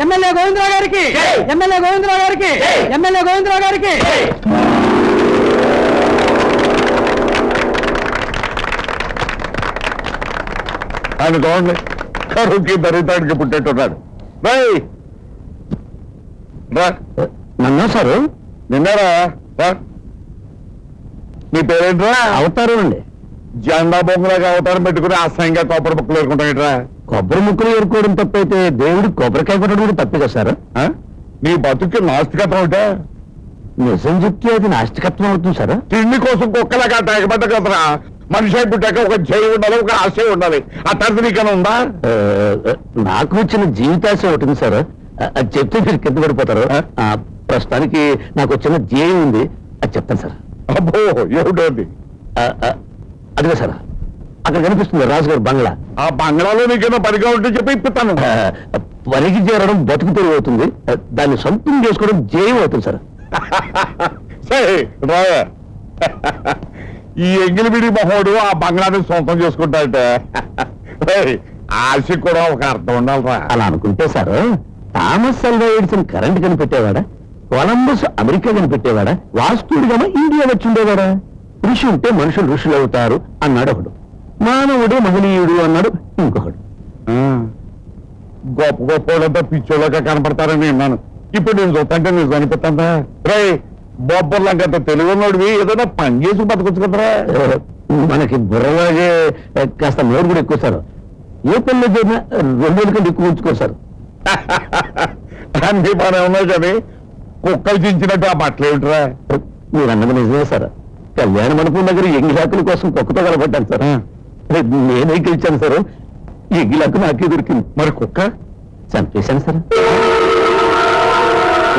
MLA Govindarao గారికి. MLA Govindarao గారికి. MLA Govindarao గారికి. ఆయన చూడండి కరువుకి దరిద్రానికి పుట్టేట్టున్నాడు. రేయ్ రా. నన్నా సారు? నిన్నారా? రా. నీ పేరేంట్రా? అవతారం అండి. జెండా బొమ్మలాగా అవతారం పెట్టుకుని అసహ్యంగా కొబ్బరి ముక్కలు వేసుకుంటాయిట్రా కొబ్బరి ముక్కలు ఏరుకోవడం తప్పైతే దేవుడు కొబ్బరికాయ కొట్టడం కూడా తప్పే కదా సార్? నీ బతుకి నాస్తికత్వం ఉంటే? నిజం చెప్తే అది నాస్తికత్వం అవుతుంది సార్. తిండి కోసం కుక్కలాగా తెగబడ్డ కదరా మనిషి అయి పుట్టాక ఒక చేయి ఉండాలి ఒక ఆశయం ఉండాలి. ఆ తర్వాత నీకన్నా ఉందా? ఆ, నాకు వచ్చిన జీవితాశ ఒకటి ఉంది సార్. ఆ, అది చెప్తే మీరు కింద పడిపోతారు. ఆ, ప్రస్తుతానికి నాకు వచ్చిన ధ్యేయం ఉంది. అది చెప్తాను సార్. అబ్బో ఏమిటోది ఆ, ఆ, అదిగా సార్ అక్కడ కనిపిస్తుంది రాజుగారి బంగ్లా. ఆ బంగ్లాలో నీకేమో పనిగా ఉంటే చెప్పి ఇప్పుతాను పనికి చేరడం బతుకు తెరువు అవుతుంది. దాన్ని సొంతం చేసుకోవడం జయం అవుతుంది సార్. సరే రాయ ఈ ఎంగిలిబిడి మొహోడు ఆ బంగ్లాని సొంతం చేసుకుంటాడంటే. ఆశ కూడా ఒక అర్థం ఉండాలిరా. అలా అనుకుంటే sir Thomas Alva Edison current కనిపెట్టేవాడా? Columbus America కనిపెట్టేవాడా? వాస్తుడిగా ఇండియా వచ్చి ఉండేవాడా? ఋషి ఉంటే మనుషులు ఋషులు అవుతారు అన్నాడు ఒకడు మానవుడే మహనీయుడు అన్నాడు ఇంకొకడు. గొప్ప గొప్ప పిచ్చోళ్ళగా కనపడతారని విన్నాను ఇప్పుడు నేను చూస్తుంటే నేను అనిపిస్తుందా రే బొబ్బర్లంకంత తెలుగు ఉన్నోడివి ఏదైనా పని చేసి బతకొచ్చు కదరా. మనకి బుర్రలాగే కాస్త నోరు కూడా ఎక్కువ సార్. ఏ పనిలో చేరినా రెండు కంటే ఎక్కువ ఉంచుకోరు సార్. అన్ని పని ఉన్నాయి కానీ కుక్కలు చించినట్టు ఆ బట్టలు ఏమిట్రా మీరు అన్నది నిజమే సార్. కళ్యాణ మండపం దగ్గర ఎంగిలాకుల కోసం కుక్కతో కలపడ్డాను సార్. నేనే గెలిచాను సార్. ఎంగిలాకు నాకే దొరికింది. మరి కుక్క? చంపేశాను సార్.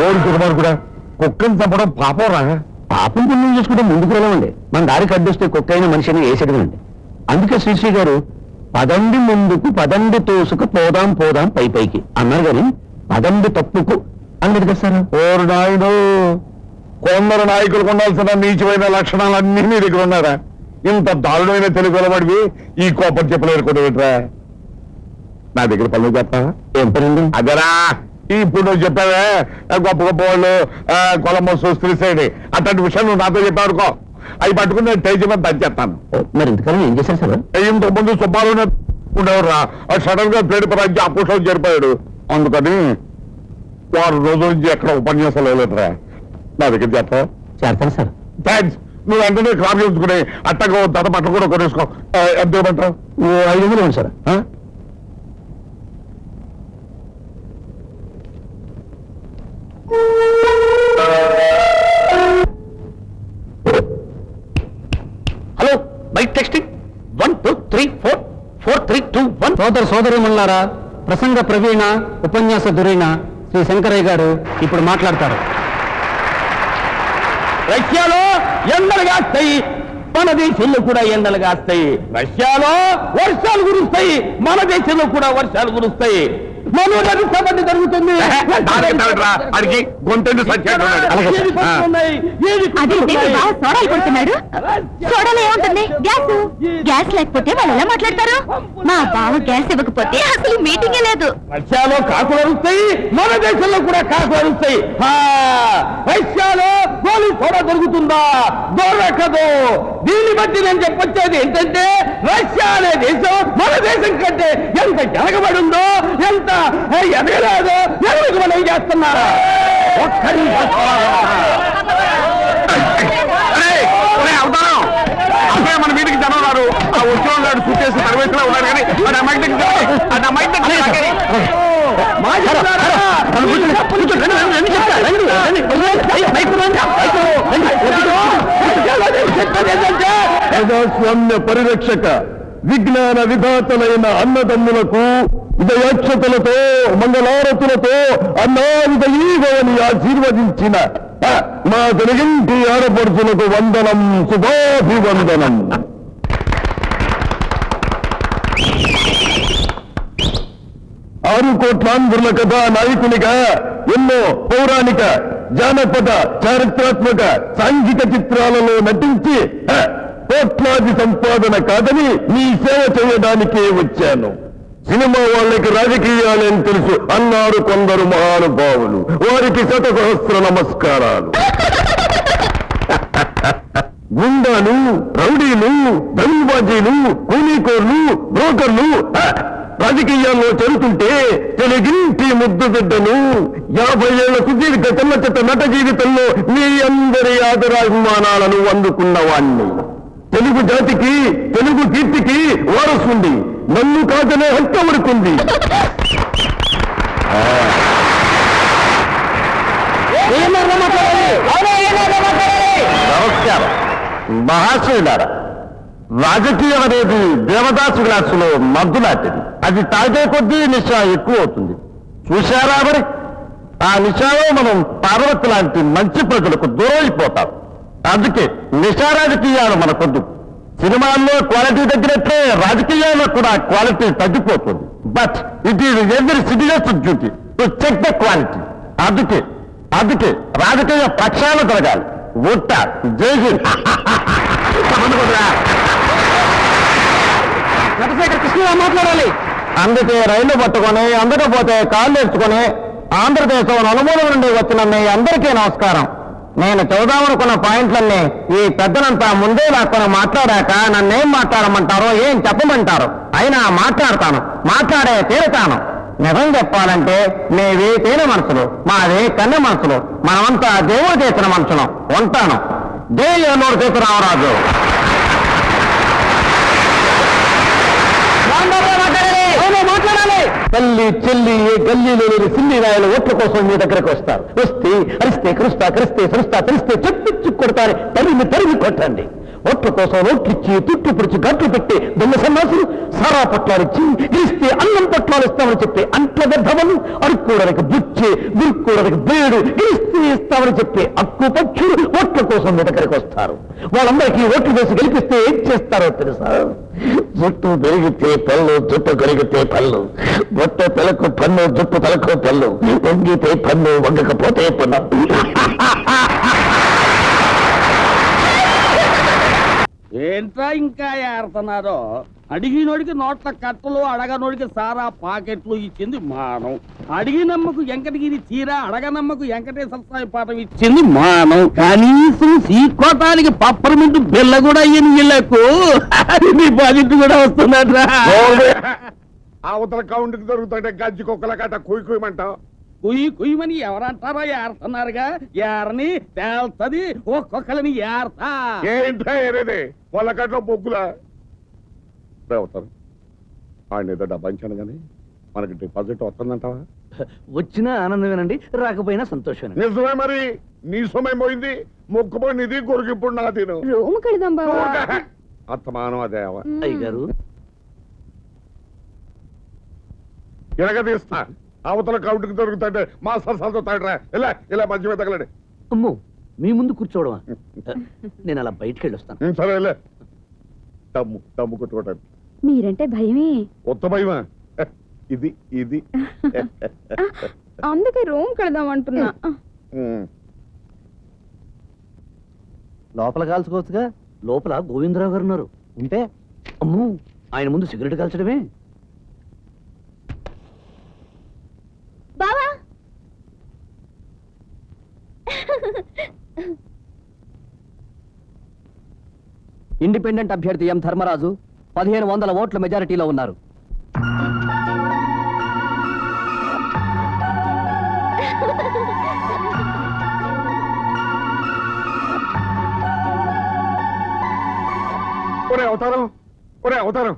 ఓడి కుటుంబాలు కూడా? కుక్కని చంపడం పాపం రా. పాపం పుణ్యం చేసుకుంటే ముందుకు వెళ్ళమండి. మన దారికి అడ్డొస్తే కుక్క అయిన మనిషిని వేసేటండి అందుకే శ్రీశ్రీ గారు పదండి ముందుకు పదండి తోసుకు పోదాం పోదాం పై పైకి అన్నారు కానీ పదండి తప్పుకు అన్నది కదా సార్. ఓరు నాయుడు! కొందరు నాయకులకు ఉండాల్సిన నీచమైన లక్షణాలన్నీ నీ దగ్గర ఉన్నారా? ఇంత దారుణమైన తెలుగు అలవాడివి ఈ కోపం చెప్పలేరు కొట్టుకుంటారా నా దగ్గర పనులు చెప్తావా ఏం అదరా ఇప్పుడు నువ్వు చెప్పావే గొప్ప గొప్ప వాళ్ళు కొలంబస్ శ్రీశైడి అట్లాంటి విషయాలు నువ్వు నాతో చెప్పావుకో అవి పట్టుకుని నేను టేజ్ మీద దంచేస్తాను. మరి ఇంతకాలం ఏం చేశారు సార్? ఇంతకు ముందు సుబ్బారావు ఉండేవారు సడన్గా ప్లేట్ పరాజి అప్పుషం జరిపాడు. అందుకని వారు రోజుల నుంచి ఎక్కడ ఉపన్యాసాలు వెళ్ళట్రా నా దగ్గర చెప్తావా చేస్తాను సార్. థ్యాంక్స్ నువ్వు వెంటనే క్రాప్ చేసుకుని అట్టగా దత బట్టలు కూడా కొనేసుకో. ఎంత ఇవ్వమంటావు? ఐదు వందలు ఇవ్వండి sir? Hello bike texting one two three four four three two one సోదర సోదరిమల్లారా ప్రసంగ ప్రవీణ ఉపన్యాస దురైన శ్రీ శంకరయ్య గారు ఇప్పుడు మాట్లాడతారు. రష్యాలో ఎండలు కాస్తాయి మన దేశంలో కూడా ఎండలు కాస్తాయి రష్యాలో వర్షాలు కురుస్తాయి. మన దేశంలో కూడా వర్షాలు కురుస్తాయి. మనోడని సభ జరుగుతుంది. గొంతెండు? బావ సోడాలు ఏముంటుంది? గ్యాస్. గ్యాస్ లేకపోతే వాళ్ళు ఎలా మాట్లాడతారు? మా బావ గ్యాస్ ఇవ్వకపోతే అసలు మీటింగే లేదు. రష్యాలో కాకులు అరుస్తాయి. మన దేశంలో కూడా కాకులు అరుస్తాయి. ఆ, రష్యాలో గోలి సోడా దొరుకుతుందా? దొరకదు. దీన్ని బట్టి నేను చెప్పొచ్చేది ఏంటంటే రష్యా అనే దేశం మన దేశం కంటే ఎంత వెనకబడి ఉందో ఎంత ఎదగలేదో ఎవరికి మనం చేస్తున్నారా? ఒక్కరి మన మీదకి జనం ఉన్నారు ఆ తరవేసిలో కానీ. ప్రజాస్వామ్య పరిరక్షక విజ్ఞాన విధాతలైన అన్నదమ్ములకు ఉదయాక్షతలతో మంగళారతులతో అన్నాయుధ ఈగవని ఆశీర్వదించిన మా తెలుగింటి ఆడపడుచులకు వందనం శుభాభివందనం. ఆరు కోట్లాంధ్రుల కథా నాయకునిగా ఎన్నో పౌరాణిక జానపద చారిత్రాత్మక సాంఘిక చిత్రాలలో నటించి కోట్లాది సంపాదన కాదని మీ సేవ చేయడానికే వచ్చాను. సినిమా వాళ్ళకి రాజకీయాలని తెలుసు. అన్నారు కొందరు మహానుభావులు. వారికి శత సహస్ర నమస్కారాలు. గుండాలు రౌడీలు దళిబాజీలు కూలీకోర్లు బ్రోకర్లు రాజకీయాల్లో చేరుతుంటే తెలుగింటి ముద్దు బిడ్డను యాభై ఏళ్ళ సుదీర్ఘ చెమ్మచెత్త నట జీవితంలో మీ అందరి ఆదరాభిమానాలను అందుకున్నవాణ్ణి తెలుగు జాతికి తెలుగు కీర్తికి వారసుండి. నన్ను కాదనే హక్కు నమస్కారం. మహాశయులారా రాజకీయం అనేది దేవదాసు గ్లాసులో మద్దు లాంటిది అది తాగే కొద్దీ నిశ ఎక్కువ అవుతుంది. చూశారా మరి? ఆ నిశాలో మనం పార్వతి లాంటి మంచి ప్రజలకు దూరం అయిపోతాం. అందుకే నిశా రాజకీయాలు మనకొద్దు సినిమాల్లో క్వాలిటీ తగ్గినట్లే రాజకీయాల్లో కూడా క్వాలిటీ తగ్గిపోతుంది. But it is every citizens duty to check the quality అందుకే అందుకే రాజకీయ పక్షాలు జరగాలి. ఒట్ట జై హింద్. చంద్రశేఖర్ కృష్ణరావు మాట్లాడాలి. అందుకే రైలు పట్టుకొని అందకపోతే కాళ్ళు నేర్చుకొని ఆంధ్రదేశం నలుమూల నుండి వచ్చిన మీ అందరికీ నమస్కారం. నేను చదుదామనుకున్న పాయింట్లన్నీ ఈ పెద్దలంతా ముందే లాక్కొని మాట్లాడాక నన్నేం మాట్లాడమంటారో ఏం చెప్పమంటారు. అయినా మాట్లాడతాను మాట్లాడే తీరుతాను. నిజం చెప్పాలంటే మేవి తేనె మనసులు మాది కన్నె మనసులు. మనమంతా దేవుడు చేసిన మనుషులం ఉంటాను. జై ఏలూరు సీతారామరాజు మాట్లాడాలి తల్లి చెల్లి ఏ గల్లీలో లేని సిల్లి రాయల ఓట్ల కోసం మీ దగ్గరకు వస్తారు. వస్తే అరిస్తే కరుస్తా కరిస్తే సరుస్తా తెలిస్తే చెప్పిచ్చు కొడతారు తరిమి తరిమి కొట్టండి. ఓట్ల కోసం రోట్లిచ్చి తుట్టు పొడిచి గట్లు పెట్టి దొంగ సన్నాసులు సారా పట్లాలిచ్చి ఇస్తే అన్నం పట్లాలు ఇస్తామని చెప్పే అంట్ల గర్భములు అడుక్కోవడానికి బుచ్చి దురుక్కోవడానికి బేడు గెలిస్తే ఇస్తామని చెప్పే అక్కు పక్షులు ఓట్ల కోసం దగ్గరికి వస్తారు. వాళ్ళందరికీ ఓట్లు వేసి గెలిపిస్తే ఏం చేస్తారో తెలుసా? జుట్టు పెరిగితే పళ్ళు జుట్టు కరిగితే పళ్ళు. బొట్ట తలకు పన్ను జుట్టు తలకు పళ్ళు. వంగితే పన్ను వంగకపోతే పన్ను. ఏంట్రా ఇంకా ఏడుతున్నారో అడిగినోడికి నోట్ల కట్టలు అడగనోడికి సారా పాకెట్లు ఇచ్చింది మానం అడిగినమ్మకు వెంకటగిరి చీర అడగనమ్మకు వెంకటేశ్వర స్వామి పాఠం ఇచ్చింది మానం కనీసం సీకోటానికి పప్పరమింటు బిల్ల కూడా అయ్యింది వీళ్ళకు. డిపాజిట్ కూడా వస్తున్నట్రా అవతల కౌంట్కి దొరుకుతుంటే గజ్జి కుక్కల కట్ట కుయ్ కుయ్యి కుయ్యమని ఎవరంటారో ఏరుతున్నారుగా ఏరని తేల్తది ఒక్కొక్కరిని ఏరతా ఏంటా ఏరేది వాళ్ళ కట్ల బొగ్గులా? అవుతారు ఆయన ఏదో డబ్బా ఇచ్చాను కానీ మనకి డిపాజిట్ వస్తుందంటావా? వచ్చినా ఆనందమేనండి రాకపోయినా సంతోషం నిజమే మరి నీ సమయం పోయింది మొక్కుపోయి నిధి కొరికిప్పుడు నా తిను రూమ్ కడదాం బావా అత్తమానం అదే అయ్యగారు. ఇలాగ తీస్తా. అవతల కౌంట్కి దొరుకుతుంటే మా సరసాలతో తాడరా. ఇలా ఇలా మంచి మీద తగలండి. అమ్మో మీ ముందు కూర్చోవడమా? నేను అలా బయటికి వెళ్ళొస్తాను ఉం, సరే లే. దమ్ము దమ్ము కొట్టుకోవటానికి. మీరంటే భయమే. కొత్త భయమా? హ, ఇది ఇది. అందుకే రూమ్ కడదాం అంటున్నా. ఉం. లోపల కాల్చుకోవచ్చుగా? లోపల గోవిందరావు గారు ఉన్నారు. ఉంటే అమ్మో ఆయన ముందు సిగరెట్ కాల్చడమే బావా ఇండిపెండెంట్ అభ్యర్థి ఎం ధర్మరాజు పదిహేను వందల ఓట్ల మెజారిటీలో ఉన్నారు. ఒరే అవతారం ఒరే అవతారం.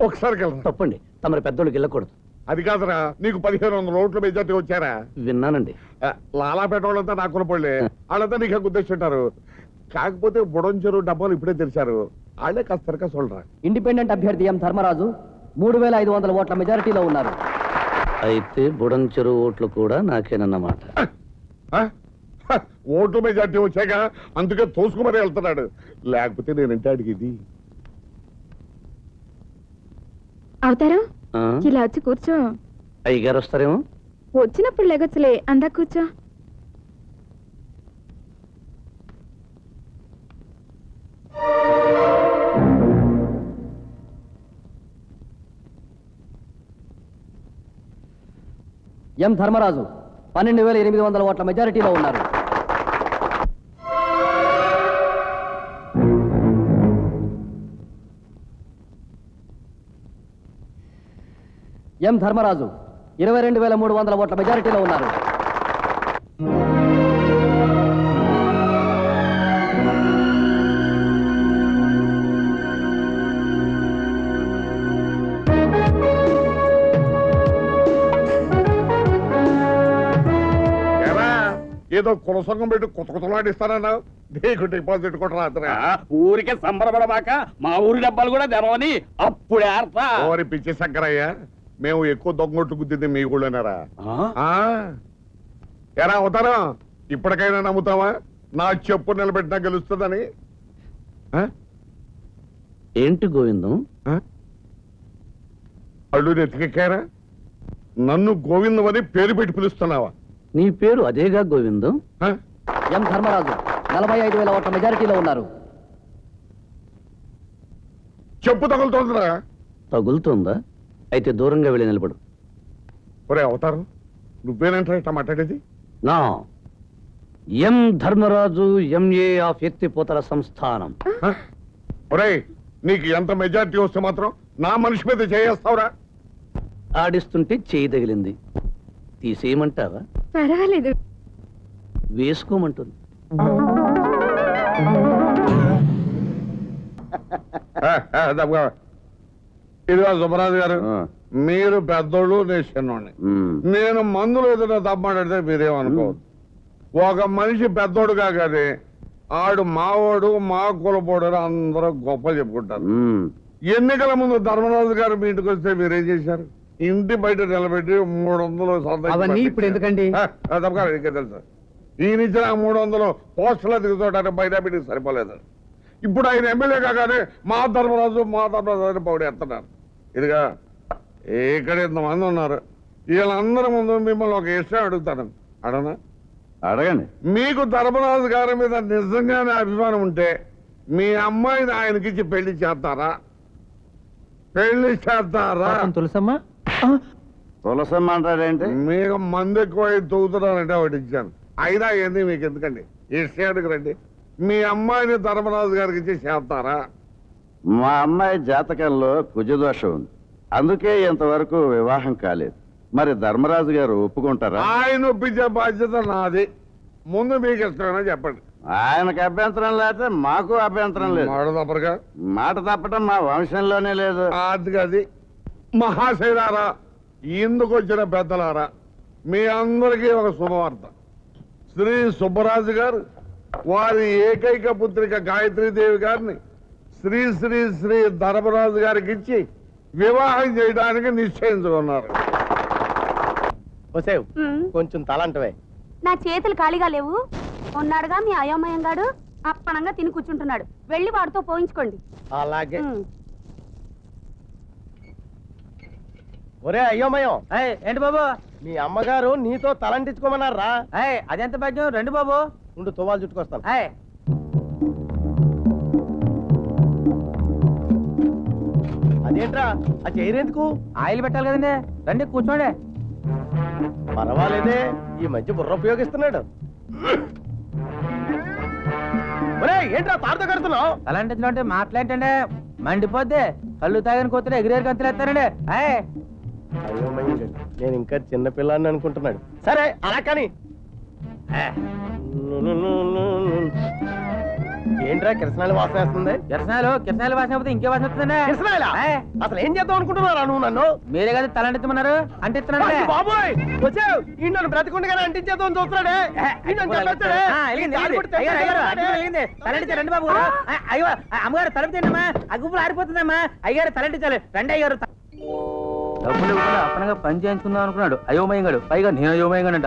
ఒకసారి తప్పండి తమరి పెద్దోళ్ళకి వెళ్ళకూడదు అది కాదురా నీకు పదిహేను వందల రోడ్ల మెజార్టీ వచ్చారా? విన్నానండి. ఆ, లాలాపేట వాళ్ళంతా నా కులపళ్ళే వాళ్ళంతా నీకు గుర్తిస్తుంటారు కాకపోతే బుడంచెరు డబ్బాలు ఇప్పుడే తెరిచారు. వాళ్ళే కాస్త తెరక చూడరా. ఇండిపెండెంట్ అభ్యర్థి ఎం ధర్మరాజు మూడు వేల ఐదు వందల ఓట్ల మెజారిటీలో ఉన్నారు. అయితే బుడంచెరు ఓట్లు కూడా నాకేనన్నమాట. ఆ? హ, ఓట్ల మెజార్టీ వచ్చాక అందుకే తోసుకుమరే వెళ్తున్నాడు. లేకపోతే నేనంటే అడిగేది అవుతారు? ఆ? ఇలా వచ్చి కూర్చో. అయ్యగారు వస్తారేమో? వచ్చినప్పుడు లెగొచ్చులే అందా కూర్చో. ఎం ధర్మరాజు పన్నెండు వేల ఎనిమిది వందల ఓట్ల మెజారిటీలో ఉన్నారు. ఎం ధర్మరాజు ఇరవై రెండు వేల మూడు వందల ఓట్ల మెజారిటీలో ఉన్నారు. ఏదో కులసంగం పెట్టి కొత్త కొత్తలాడిస్తానన్నా. నీకు డిపాజిట్ కూడా రాత్రి ఊరికే సంబరపడమాక మా ఊరి డబ్బాలు కూడా తెరవని అప్పుడే ఆడతా ఓరి పిచ్చి శంకరయ్య మేము ఎక్కువ దొంగొట్టు గుద్దింది మీ? ఆ? ఎరా అవుతారా ఇప్పటికైనా నమ్ముతావా? నా చెప్పు నిలబెట్టినా గెలుస్తుందని? ఏంటి గోవిందం? అల్లు నెతికెక్కారా నన్ను గోవిందం అని పేరు పెట్టి పిలుస్తున్నావా? నీ పేరు అదేగా గోవిందం? ఎం ధర్మరాజు నలభై ఐదు వేల ఓట్ల మెజారిటీలో ఉన్నారు. చెప్పు తగులుతోందిరా. తగులుతుందా? అయితే దూరంగా వెళ్ళి నిలబడు. ఒరే అవతారం నువ్వేనంటారా ఇట్లా మాట్లాడేది? నా ఎం ధర్మరాజు ఎంఏ ఆఫ్ ఎత్తిపోతల సంస్థానం. ఆ? ఒరేయ్ నీకు ఎంత మెజారిటీ వస్తే మాత్రం నా మనిషి మీద చేయేస్తావురా. ఆడిస్తుంటే చేయి తగిలింది. తీసేయమంటావా? పర్వాలేదు. వేసుకోమంటుంది. ఇదిగో సుబ్బరాజు గారు మీరు పెద్దోళ్ళు నేను చిన్నోడిని. నేను మందులు ఏదైనా తప్పమాడితే మీరేమనుకోవద్దు. ఒక మనిషి పెద్దోడు కాగానే ఆడు మావాడు మా కులపోడు అందరూ గొప్ప చెప్పుకుంటారు. ఎన్నికల ముందు ధర్మరాజు గారు మీ ఇంటికి వస్తే మీరేం చేశారు? ఇంటి బయట నిలబెట్టి మూడు వందలు సంతకం అవన్నీ ఇప్పుడు. ఎందుకండి? తెలుసు. ఈయన ఇచ్చిన ఆ మూడు వందలు పోస్టులో దిగుతుంటే బయట పెట్టి సరిపోలేదు. ఇప్పుడు ఆయన ఎమ్మెల్యే కాగానే మా ధర్మరాజు మా ధర్మరాజు అని పౌడి ఎత్తున్నారు ఇదిగా ఇక్కడ ఇంతమంది ఉన్నారు. వీళ్ళందరి ముందు మిమ్మల్ని ఒక విషయం అడుగుతాను. అడనా అడగండి. మీకు ధర్మరాజు గారి మీద నిజంగానే అభిమానం ఉంటే మీ అమ్మాయిని ఆయనకిచ్చి పెళ్ళి చేస్తారా? పెళ్ళి చేస్తారా? తులసమ్మా తులసమ్మ అంటారేంటి మీకు మంది ఎక్కువ తూగుతున్నారంటే ఒకటి ఇచ్చాను. అయినా ఏంది మీకు ఎందుకండి? స్టేట్కి రండి. మీ అమ్మాయిని ధర్మరాజు గారికి ఇచ్చి చేస్తారా? మా అమ్మాయి జాతకంలో కుజదోషం ఉంది. అందుకే ఇంతవరకు వివాహం కాలేదు. మరి ధర్మరాజు గారు ఒప్పుకుంటారా? ఆయన ఒప్పించే బాధ్యత నాది. ముందు మీకు ఇష్టమైనా చెప్పండి. ఆయనకు అభ్యంతరం లేకపోతే మాకు అభ్యంతరం లేదు. మాట తప్పరుగా. మాట తప్పటం మా వంశంలోనే లేదు. అది అది మహాశైలారా ఇందుకు వచ్చిన పెద్దలారా మీ అందరికీ ఒక శుభవార్త. శ్రీ సుబ్బరాజు గారు వారి ఏకైక పుత్రిక గాయత్రీదేవి గారిని శ్రీ శ్రీ శ్రీ ధర్మరాజు గారికి ఇచ్చి వివాహం చేయడానికి నిశ్చయించుకున్నారు వసేవ్ కొంచెం తలంటవే. నా చేతులు ఖాళీగా లేవు. ఉన్నాడుగా మీ అయోమయంగాడు అప్పనంగా తిని కూర్చుంటున్నాడు. వెళ్ళి వాడితో పోయించుకోండి. అలాగే. ఒరే అయ్యోమయం ఏంటి బాబు? మీ అమ్మగారు నీతో తలంటించుకోమన్నారా? ఏయ్, అదెంత భాగ్యం? రండి బాబు. ఉండు తువాలు చుట్టుకొస్తాను. ఏయ్, అదేంట్రా? ఆ చేయరెందుకు ఆయిల్ పెట్టాలి కదండి. రండి కూర్చోండి. పర్వాలేదే ఈ మధ్య బుర్ర ఉపయోగిస్తున్నాడు. ఒరేయ్, ఏంట్రా తాడుతో కడుతున్నావు? అలాంటి అంటే మాట్లాడండి మండిపోద్ది. కళ్ళు తాగని కూతురు ఎగిరేరు గంతులు ఎత్తారండి. ఏయ్, నేను ఇంకా చిన్న పిల్లాన్ని అనుకుంటున్నాడు. సరే అలా కానీ. ఏంట్రా కిరసనాలు వాసన వేస్తుంది? కిరసనాలు కిరసనాలు వాసన పోతే ఇంకే వాసన వస్తుందండి కిరసనాయలా? ఏయ్, అసలు ఏం చేద్దాం అనుకుంటున్నారా నువ్వు నన్ను? మీరే కదా అంటిస్తున్నాడు అయ్య బాబోయ్! వచ్చావు. ఈ నన్ను బ్రతకుండగానే అంటించేద్దాం చూస్తున్నాడే. తలంటించారు రండి బాబు. అయ్యో అమ్మగారు తలంటించమ్మా ఆ గుంపులు ఆరిపోతుందమ్మా. అయ్యారు తలంటించాలి. రండి అయ్యారు డబ్బులు ఇవ్వకుండా అప్పనగా పని చేయించుకుందాం అనుకున్నాడు. అయోమయంగాడు. పైగా నేను అయోమయంగానంట.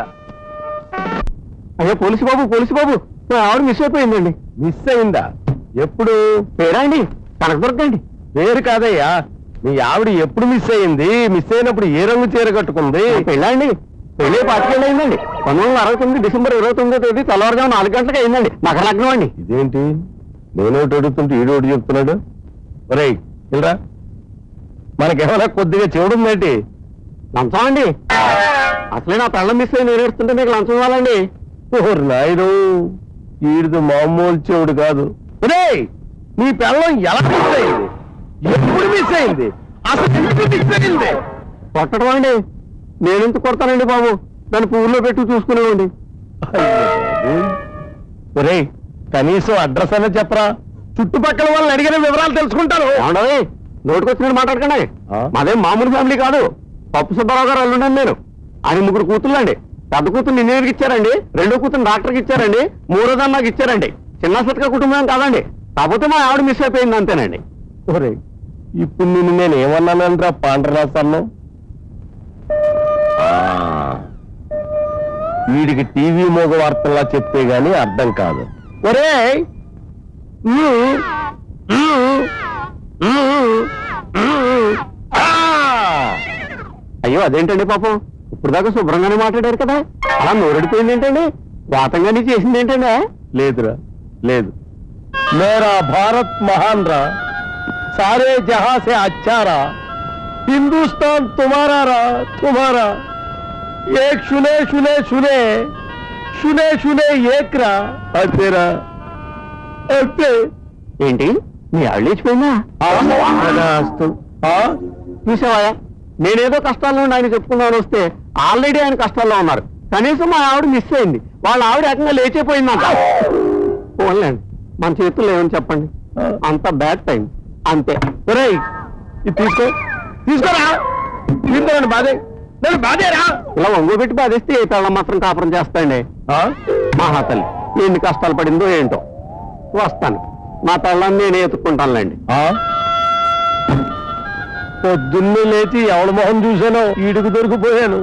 అయ్యో పోలీసు బాబు పోలీసు బాబు. నా ఆవిడ మిస్ అయిపోయిందండి. మిస్ అయిందా? ఎప్పుడు? పేరా అండి? తనకు దొరకండి పేరు కాదయ్యా. మీ ఆవిడ ఎప్పుడు మిస్ అయింది? మిస్ అయినప్పుడు ఏ రంగు చీర కట్టుకుంది? పెళ్ళండి పెళ్ళి పాతికేళ్ళు అయిందండి. పంతొమ్మిది వందల అరవై తొమ్మిది డిసెంబర్ ఇరవై తొమ్మిదో తేదీ తెల్లవారుజాము నాలుగు గంటలకు అయిందండి. మకర లగ్నం అండి. ఇదేంటి? నేనోటి అడుగుతుంటే ఈడోటి చెప్తున్నాడు? ఒరేయ్ ఇలా మనకేమైనా కొద్దిగా చెవుడుందేంటి లంచం అండి? అసలే నా పెళ్ళం మిస్ అయి నేను మీకు లంచం ఇవ్వాలండి. ఓరు నాయుడు ఈడిది మామూలు చెవుడు కాదు. ఒరేయ్ నీ పెళ్ళం ఎలా మిస్ అయింది? ఎప్పుడు మిస్ అయింది? అసలు ఎందుకు మిస్ అయింది? కొట్టడం అండి? నేనెంత కొడతానండి బాబు? దాన్ని ఊర్లో పెట్టి చూసుకునేవండి ఒరేయ్ కనీసం అడ్రస్ అనేది చెప్పరా. చుట్టుపక్కల వాళ్ళని అడిగిన వివరాలు తెలుసుకుంటారు నోటికొచ్చినట్టు మాట్లాడకండి. మాదేం మామూలు ఫ్యామిలీ కాదు. పప్పు సుబ్బారావు గారు అల్లుండండి నేను. ఆయన ముగ్గురు కూతుర్లండి పెద్ద కూతురు ఇంజనీర్కి ఇచ్చారండి? రెండో కూతురు డాక్టర్కి ఇచ్చారండి. మూడోదాన్ని నాకు ఇచ్చారండి. చిన్న సత్క కుటుంబం కాదండి. కాకపోతే మా ఆవిడ మిస్ అయిపోయింది అంతేనండి. ఒరే ఇప్పుడు నిన్ను నేను ఏమన్నానంట్రా పాండ్రరాసాను వీడికి టీవీ మోగ వార్తల్లా చెప్తే గాని అర్థం కాదు. ఒరే అయ్యో అదేంటండి పాపం? ఇప్పుడు దాకా శుభ్రంగానే మాట్లాడారు కదా? అలా నోరెడిపోయింది ఏంటండి? వాతంగానే చేసింది ఏంటండి? లేదురా లేదు. మేరా భారత్ మహాన్ రా సారే జహా సే అచ్చారా హిందుస్థాన్ తుమారా రా తుమారా. ఏక్ షునే షునే షునే షునే షునే ఏక్ రా అంతేరా అంతే ఏంటి? మీ ఆవిడ లేచిపోయిందా? చూసావా? నేనేదో కష్టాల్లో ఉండి ఆయన చెప్పుకున్నాను వస్తే ఆల్రెడీ ఆయన కష్టాల్లో ఉన్నారు. కనీసం మా ఆవిడ మిస్ అయింది. వాళ్ళ ఆవిడ ఏకంగా లేచిపోయిందంట. పోన్లేండి. మన చేతుల్లో ఏమని చెప్పండి? అంత బ్యాడ్ టైం అంతే. ఒరేయ్ ఇది తీసుకో. తీసుకోరా? తీసుకోండి బాధే? నేను బాధేరా? ఇలా ఒంగో పెట్టి బాధేస్తే ఏ పిల్లలు మాత్రం కాపురం చేస్తాండి? మహాతల్లి ఎన్ని కష్టాలు పడిందో ఏంటో. వస్తాను. మా తల్లని నేను ఎత్తుక్కుంటానులేండి. పొద్దున్నే లేచి ఎవడ మొహం చూశానో ఈడుకు దొరికిపోయాను.